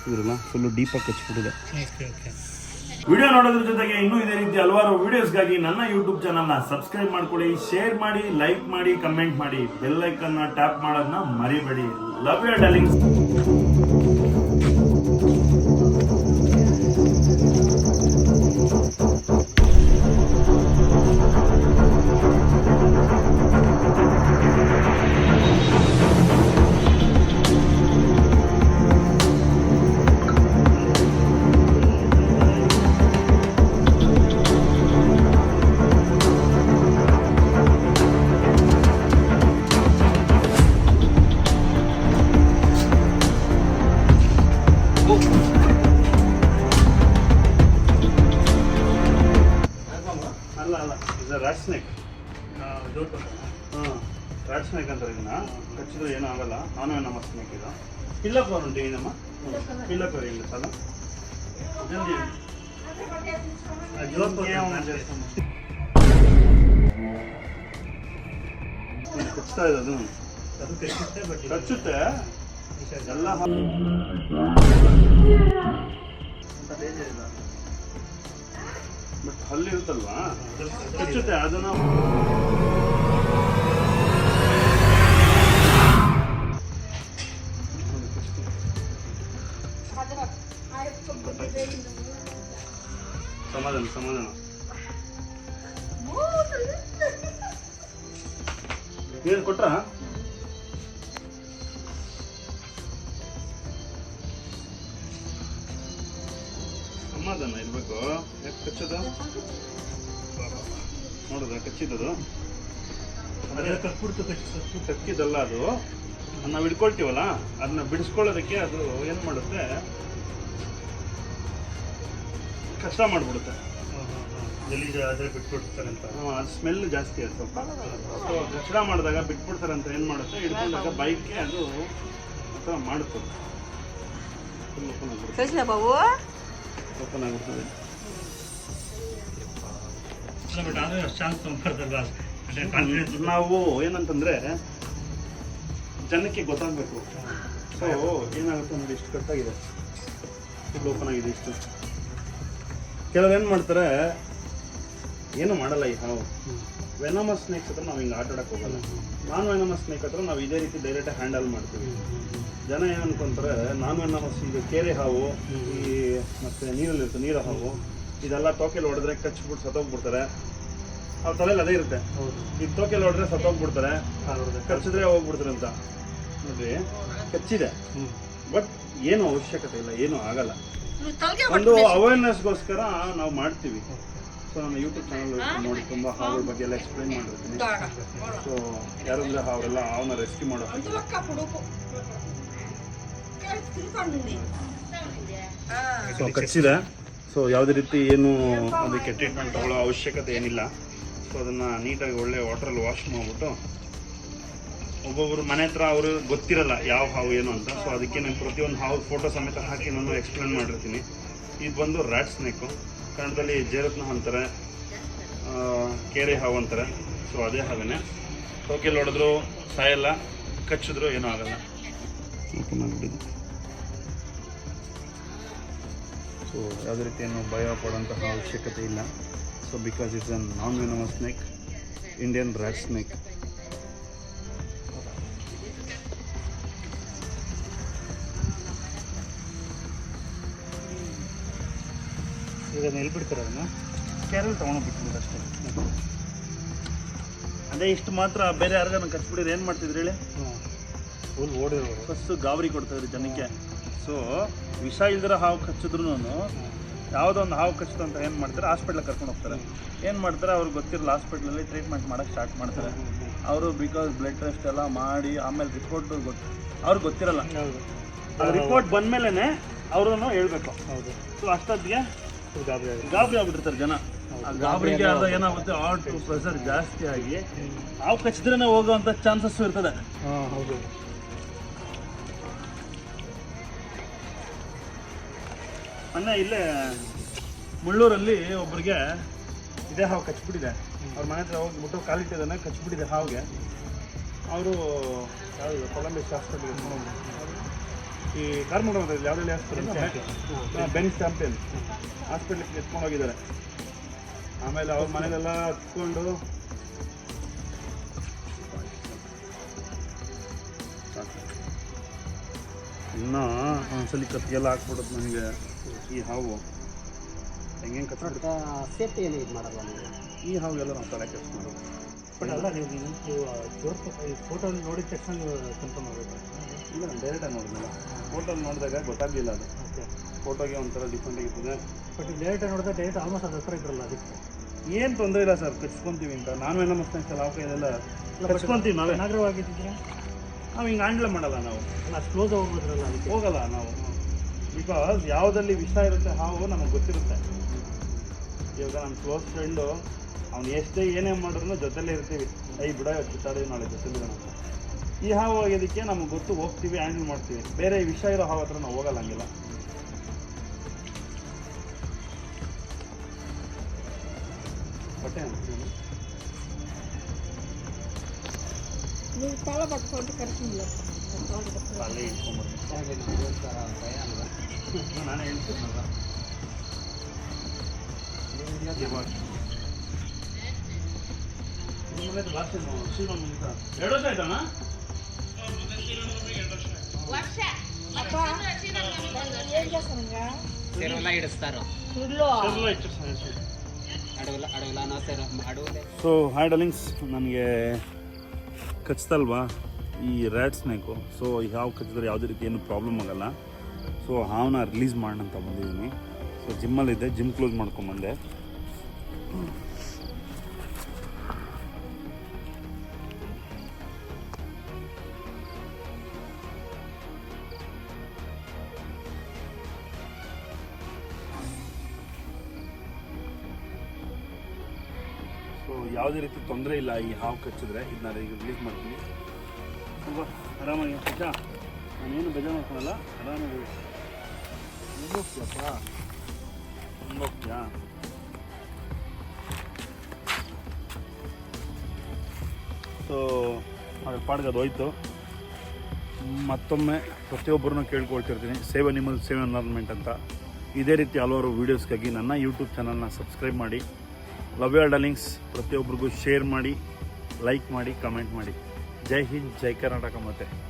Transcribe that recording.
ನೋಡ್ತಿದ್ರಲ್ಲ full ಡೀಪಾಗಿ ಕಚ್ಬಿಟ್ಟಿದೆ okay okay video ನೋಡೋದ್ರ ಜೊತೆಗೆ ಇನ್ನೂ ಇದೇ ರೀತಿ ಹಲವಾರು ವಿಡಿಯೋಸ್ಗಾಗಿ ನನ್ನ ಯೂಟ್ಯೂಬ್ ಚಾನಲ್ನ ಸಬ್ಸ್ಕ್ರೈಬ್ ಮಾಡ್ಕೊಳ್ಳಿ ಶೇರ್ ಮಾಡಿ ಲೈಕ್ ಮಾಡಿ ಕಮೆಂಟ್ ಮಾಡಿ ಬೆಲ್ ಐಕನ್ನ ಟ್ಯಾಪ್ ಮಾಡೋದನ್ನ ಮರಿಬೇಡಿ. ಲವ್ ಯು ಡಾರ್ಲಿಂಗ್ಸ್ ಇದು ರ್ಯಾಟ್ ಸ್ನೇಕ್ ಹಾಂ ರ್ಯಾಟ್ ಸ್ನೇಕ್ ಅಂತಾರೆ ಇದನ್ನ ಕಚ್ಚಿದ್ರೆ ಏನೂ ಆಗಲ್ಲ. ನಾನು ನಮ್ಮ ಸ್ನೇಕ್ ಇದು ಪಿಲ್ಲಕೋರ್ ಉಂಟು ಏನಮ್ಮ ಪಿಲ್ಲಕೋರ್ ಇಲ್ಲ ಸಲ. ಜಲ್ದಿ ಜೋಟ್ ಇದು ಕಚ್ತಾ ಇದೆ ಅದು. ಕಚ್ಚುತ್ತೆ ಕಚ್ಚುತ್ತೆ ಎಲ್ಲ ಬಟ್ ಹಲ್ಲಿರುತ್ತಲ್ವಾ ಸ್ವಚ್ಛತೆ ಅದನ್ನ ಸಮಾಧಾನ ಸಮಾಧಾನ. ಏನು ಕೊಟ್ರ? ಇರ್ಬೇಕು ಯಾಕೆ ಕಚ್ಚೋದು ನೋಡುದ ಕಚ್ಚಿದ್ದದು. ಅದೇ ಕಕ್ಕಿದಲ್ಲ ಅದು. ಅದನ್ನ ನಾವು ಹಿಡ್ಕೊಳ್ತೀವಲ್ಲ ಅದನ್ನ ಬಿಡಿಸ್ಕೊಳ್ಳೋದಕ್ಕೆ ಅದು ಏನು ಮಾಡುತ್ತೆ? ಕಷ್ಟ ಮಾಡ್ಬಿಡುತ್ತೆ. ಆದರೆ ಬಿಟ್ಬಿಡ್ತಾರೆ ಅಂತ ಅದು ಸ್ಮೆಲ್ ಜಾಸ್ತಿ ಅದು ಸ್ವಲ್ಪ. ಸೊ ಮಾಡಿದಾಗ ಬಿಟ್ಬಿಡ್ತಾರೆ ಅಂತ ಏನು ಮಾಡುತ್ತೆ? ಹಿಡ್ಕೊಂಡಾಗ ಬೈಕ್ಗೆ ಅದು ಆ ಥರ ಮಾಡುತ್ತೆ. ಓಪನ್ ಆಗ್ಬಿಡ್ತದೆ. ನಾವು ಏನಂತಂದ್ರೆ ಜನಕ್ಕೆ ಗೊತ್ತಾಗಬೇಕು. ಸೊ ಏನಾಗುತ್ತೆ ನೋಡಿ ಇಷ್ಟು ಕಟ್ಟಾಗಿದೆ ಫುಲ್ ಓಪನ್ ಆಗಿದೆ ಇಷ್ಟು. ಕೆಲವ್ರು ಏನು ಮಾಡ್ತಾರೆ ಏನು ಮಾಡಲ್ಲ ಈ ಹಾವು. ವೆನಮಸ್ ಸ್ನೇಕ್ಸ್ ಹತ್ರ ನಾವು ಹಿಂಗೆ ಆಟ ಆಡಕ್ಕೆ ಹೋಗಲ್ಲ. ನಾನ್ ವೆನಮಸ್ ಸ್ನೇಕ್ ಹತ್ರ ನಾವು ಇದೇ ರೀತಿ ಡೈರೆಕ್ಟ್ ಹ್ಯಾಂಡಲ್ ಮಾಡ್ತೀವಿ. ಜನ ಏನು ಅನ್ಕೊಂತಾರೆ ನಾನ್ ವೆನಮಸ್ ಇದು ಕೇರೆ ಹಾವು ಈ ಮತ್ತೆ ನೀರಲ್ಲಿ ನೀರಲ್ಲಿರುತ್ತೆ ನೀರ ಹಾವು ಇದೆಲ್ಲ ಟೋಕೆಲ್ ಹೊಡೆದ್ರೆ ಕಚ್ಬಿಟ್ಟು ಸತ್ತೋಗ್ಬಿಡ್ತಾರೆ. ಅವ್ರ ತಲೆಯಲ್ಲಿ ಅದೇ ಇರುತ್ತೆ. ಹೌದು. ಈ ಟೋಕೆಲ್ ಹೊಡೆದ್ರೆ ಸತ್ತೋಗ್ಬಿಡ್ತಾರೆ. ಕಚ್ಚಿದ್ರೆ ಹೋಗ್ಬಿಡ್ತಾರೆ ಅಂತ. ನೋಡ್ರಿ ಕಚ್ಚಿದೆ. ಹ್ಞೂ ಬಟ್ ಏನು ಅವಶ್ಯಕತೆ ಇಲ್ಲ ಏನು ಆಗಲ್ಲ. ಒಂದು ಅವೇರ್ನೆಸ್ಗೋಸ್ಕರ ನಾವು ಮಾಡ್ತೀವಿ. ಸೊ ನನ್ನ ಯೂಟ್ಯೂಬ್ ಚಾನಲ್ ನೋಡಿ ತುಂಬ ಹಾವುಗಳ ಬಗ್ಗೆ ಎಲ್ಲ ಎಕ್ಸ್ಪ್ಲೈನ್ ಮಾಡಿರ್ತೀನಿ ಸೊ ಯಾರಂದ್ರೆ ಅವರೆಲ್ಲ ಹಾವನ್ನ ರೆಸ್ಕ್ಯೂ ಮಾಡೋ ಸೊ ಕಚ್ಚಿದೆ. ಸೊ ಯಾವುದೇ ರೀತಿ ಏನು ಅದಕ್ಕೆ ಟ್ರೀಟ್ಮೆಂಟ್ ತಗೊಳ್ಳೋ ಅವಶ್ಯಕತೆ ಏನಿಲ್ಲ. ಸೊ ಅದನ್ನು ನೀಟಾಗಿ ಒಳ್ಳೆ ವಾಟ್ರಲ್ಲಿ ವಾಶ್ ಮಾಡಿಬಿಟ್ಟು ಒಬ್ಬೊಬ್ಬರು ಮನೆ ಹತ್ರ ಅವರು ಗೊತ್ತಿರಲ್ಲ ಯಾವ ಹಾವು ಏನು ಅಂತ. ಸೊ ಅದಕ್ಕೆ ನಾನು ಪ್ರತಿಯೊಂದು ಹಾವು ಫೋಟೋ ಸಮೇತ ಹಾಕಿ ನಾನು ಎಕ್ಸ್ಪ್ಲೇನ್ ಮಾಡಿರ್ತೀನಿ. ಇದು ಬಂದು ರ್ಯಾಟ್ ಸ್ನೇಕು ಕನ್ನಡದಲ್ಲಿ ಜೇರತ್ನ ಅಂತಾರೆ ಆ, ಕೇರೆ ಹಾವು ಅಂತಾರೆ. ಸೊ ಅದೇ ಹಾವೇನೆ ಟೋಕೆಲ್ ಹೊಡೆದ್ರು ಸಾಯಲ್ಲ ಕಚ್ಚಿದ್ರು ಏನೂ ಆಗಲ್ಲ. ಸೊ ಯಾವುದೇ ರೀತಿ ಏನು ಭಯ ಪಡೋಂತಹ ಅವಶ್ಯಕತೆ ಇಲ್ಲ. So because it's an non venomous snake Indian rat snake ಈಗ ಎಲ್ಲಿ ಬಿಡ್ತಾರೆ ಅದನ್ನ. ಕೇರಳ ತೊಗೊಂಡು ಬಿಟ್ಬಿಡು ಅಷ್ಟೇ. ಅದೇ ಇಷ್ಟು ಮಾತ್ರ ಬೇರೆ ಯಾರಿಗಾನ ಕಚ್ಬಿಡಿದ್ರೆ ಏನು ಮಾಡ್ತಿದ್ರು ಹೇಳಿ? ಫುಲ್ ಓಡಿರೋರು ಫಸ್ಟ್ ಗಾಬರಿ ಕೊಡ್ತಾಯಿದ್ರು ಜನಕ್ಕೆ. ಸೊ ವಿಷ ಇಲ್ದಿರೋ ಹಾವು ಕಚ್ಚಿದ್ರು ಯಾವುದೋ ಒಂದು ಹಾವು ಕಚ್ಚಿತು ಅಂತ ಏನು ಮಾಡ್ತಾರೆ? ಹಾಸ್ಪಿಟ್ಲಿಗೆ ಕರ್ಕೊಂಡು ಹೋಗ್ತಾರೆ. ಏನು ಮಾಡ್ತಾರೆ? ಅವ್ರಿಗೆ ಗೊತ್ತಿರಲ್ಲ ಹಾಸ್ಪಿಟ್ಲಲ್ಲಿ ಟ್ರೀಟ್ಮೆಂಟ್ ಮಾಡೋಕ್ಕೆ ಸ್ಟಾರ್ಟ್ ಮಾಡ್ತಾರೆ. ಅವರು ಬಿಕಾಸ್ ಬ್ಲಡ್ ಟೆಸ್ಟ್ ಎಲ್ಲ ಮಾಡಿ ಆಮೇಲೆ ರಿಪೋರ್ಟ್ ಗೊತ್ತು ಅವ್ರಿಗೆ ಗೊತ್ತಿರಲ್ಲ. ರಿಪೋರ್ಟ್ ಬಂದಮೇಲೆ ಅವ್ರನ್ನು ಹೇಳ್ಬೇಕು. ಹೌದು. ಸೊ ಅಷ್ಟೊತ್ತಿಗೆ ಗಾಬರಿ ಆಗ್ಬಿಟ್ಟಿರ್ತಾರೆ ಜನ. ಆ ಗಾಬರಿಗೆ ಆದ ಏನಾಗುತ್ತೆ ಆರ್ಟ್ ಪ್ರೆಷರ್ ಜಾಸ್ತಿ ಆಗಿ ಹಾವು ಕಚ್ಚಿದ್ರೆ ಹೋಗುವಂಥ ಚಾನ್ಸಸ್ ಇರ್ತದೆ. ಹೌದು. ಮೊನ್ನೆ ಇಲ್ಲೇ ಮುಳ್ಳೂರಲ್ಲಿ ಒಬ್ರಿಗೆ ಇದೇ ಹಾವು ಕಚ್ಬಿಟ್ಟಿದೆ ಅವ್ರ ಮನೆ ಹತ್ರ ಹೋಗ್ಬಿಟ್ಟು ಕಾಲಿಟ್ಟಿದ್ದಾನೆ ಕಚ್ಬಿಟ್ಟಿದೆ ಹಾವಿಗೆ. ಅವರು ಯಾವುದು ಕೊಲಂಬಿಯಸ್ ಹಾಸ್ಪಿಟ್ಲಿಗೆ ಈ ಕಾರ್ಮೋಡ ಯಾವುದೇ ಹಾಸ್ಪಿಟಲ್ ಬೆನ್ ಚಾಂಪಿಯನ್ ಹಾಸ್ಪಿಟ್ಲಿಗೆ ಎತ್ಕೊಂಡು ಹೋಗಿದ್ದಾರೆ. ಆಮೇಲೆ ಅವ್ರ ಮನೇಲೆಲ್ಲ ಹತ್ಕೊಂಡು ಇನ್ನೂ ಒಂದ್ಸಲಿ ಕತ್ತಿಗೆಲ್ಲ ಹಾಕ್ಬಿಡುತ್ತೆ ನನಗೆ ಈ ಹಾವು. ಹೆಂಗೆ ಕತ್ತ ಸೇಫ್ಟಿ ಏನು ಇದು ಮಾಡಲ್ಲ ನೀವು? ಈ ಹಾವಿಗೆಲ್ಲ ನಾವು ತಲೆ ಕೆಲ್ಸ ಮಾಡೋದು ಬಟ್ ಅಲ್ಲ ನೀವು ಫೋಟೋ ನೋಡಿದ ತಕ್ಷಣ ನೀವು ಕನ್ಫರ್ಮ್ ಆಗಬೇಕು. ಇಲ್ಲ ನಾನು ಡೈರೆಕ್ಟಾಗಿ ನೋಡಿದ್ನಲ್ಲ. ಫೋಟೋಲ್ಲಿ ನೋಡಿದಾಗ ಗೊತ್ತಾಗಲಿಲ್ಲ ಅದು. ಓಕೆ ಫೋಟೋಗೆ ಒಂಥರ ಡಿಫ್ರೆಂಟ್ ಆಗಿರ್ತದೆ. ಬಟ್ ಡೈರೆಕ್ಟ್ ನೋಡಿದ್ರೆ ಡೈರೆಕ್ಟ್ ಆಲ್ಮೋಸ್ಟ್ ಅದು ಹತ್ರ ಇದ್ರಲ್ಲ ಅದಕ್ಕೆ. ಏನು ತೊಂದರೆ ಇಲ್ಲ ಸರ್ ಕಚ್ಕೊಂತೀವಿ ಅಂತ. ನಾನು ಏನೋ ಮಸ್ತ್ ಅನ್ಸಲ್ಲ ಆ ಕೈಯೆಲ್ಲ ಕಚ್ಕೊಂತೀವಿ ನಾವೇ. ನಾಗರವಾಗಿದ್ದಿದ್ರೆ ನಾವು ಹಿಂಗೆ ಹ್ಯಾಂಡಲ್ ಮಾಡಲ್ಲ ನಾವು. ಅಷ್ಟು ಕ್ಲೋಸ್ ಹೋಗ್ಬೋದ್ರಲ್ಲ ಅದಕ್ಕೆ. ಹೋಗಲ್ಲ ನಾವು. ಬಿಕಾಸ್ ಯಾವುದಲ್ಲಿ ವಿಷ ಇರುತ್ತೆ ಹಾವು ನಮಗೆ ಗೊತ್ತಿರುತ್ತೆ. ಇವಾಗ ನಮ್ಮ ಕ್ಲೋಸ್ ಫ್ರೆಂಡು ಅವ್ನು ಎಷ್ಟೇ ಏನೇ ಮಾಡಿದ್ರು ಜೊತೆಲೇ ಇರ್ತೀವಿ. ಐ ಬಿಡ ಕಿತ್ತಾಡಿ ನಾಳೆ ಜೊತೆಲಿ ಈ ಹಾವು ಒಗೆಯೋದಕ್ಕೆ ನಮಗೆ ಗೊತ್ತು ಹೋಗ್ತೀವಿ ಹ್ಯಾಂಡಲ್ ಮಾಡ್ತೀವಿ. ಬೇರೆ ವಿಷ ಇರೋ ಹಾವು ಹತ್ರ ನಾವು ಹೋಗಲ್ಲ ಹಂಗಿಲ್ಲ. ಬಟ್ಟೆ. ನೀವು ಅಲ್ಲೇ ಇಟ್ಕೊಂಡ್ಬರ್ತೀನಿ ನಾನೇ ಹೇಳ್ತೀನಲ್ಲ ಲಾಸ್ಟ್ ಎರಡು ಸೊ ಹಾಯ್ ಡಲಿಂಗ್ಸ್ ನನಗೆ ಕಚ್ತಲ್ವಾ? ಈ ರ್ಯಾಟ್ ಸ್ನೇಕು ಸೊ ಯಾವ ಕಚ್ಚಿದ್ರೆ ಯಾವುದೇ ರೀತಿ ಏನು ಪ್ರಾಬ್ಲಮ್ ಆಗಲ್ಲ. ಸೊ ಹಾವನ್ನ ರಿಲೀಸ್ ಮಾಡೋಣ ಅಂತ ಬಂದಿದ್ದೀನಿ ಸೊ ಜಿಮ್ಮಲ್ಲಿದ್ದೆ ಜಿಮ್ ಕ್ಲೋಸ್ ಮಾಡ್ಕೊಂಬಂದೆ ಯಾವುದೇ ರೀತಿ ತೊಂದರೆ ಇಲ್ಲ ಈ ಹಾವು ಕಚ್ಚಿದ್ರೆ ಇದನ್ನ ಈಗ ರಿಲೀಸ್ ಮಾಡ್ತೀನಿ. ತುಂಬ ಆರಾಮಾಗಿ ಆಯ್ತಾ ನಾನೇನು ಬೇಜಾರು ಮಾಡ್ಕೊಳಲ್ಲ, ಆರಾಮಾಗಿ ಹೆಂಗ್ ಹೋಗ್ತೀಯಪ್ಪ ಹೆಂಗ್ ಹೋಗ್ತೀಯಾ ಸೊ ಅದ್ರ ಪಾಡ್ಗೆ ಅದು ಹೋಯ್ತು. ಮತ್ತೊಮ್ಮೆ ಪ್ರತಿಯೊಬ್ಬರನ್ನು ಕೇಳ್ಕೊಳ್ತಿರ್ತೀನಿ. ಸೇವ್ ಅನಿಮಲ್ ಸೇವ್ ಎನ್ವೈರ್ಮೆಂಟ್ ಅಂತ. ಇದೇ ರೀತಿ ಹಲವಾರು ವೀಡಿಯೋಸ್ಗಾಗಿ ನನ್ನ ಯೂಟ್ಯೂಬ್ ಚಾನಲ್ನ ಸಬ್ಸ್ಕ್ರೈಬ್ ಮಾಡಿ. ಲವ್ ಯರ್ ಡಲಿಂಗ್ಸ್ ಪ್ರತಿಯೊಬ್ಬರಿಗೂ ಶೇರ್ ಮಾಡಿ ಲೈಕ್ ಮಾಡಿ ಕಮೆಂಟ್ ಮಾಡಿ. ಜೈ ಹಿಂದ್, ಜೈ ಕರ್ನಾಟಕ ಮತ್ತೆ.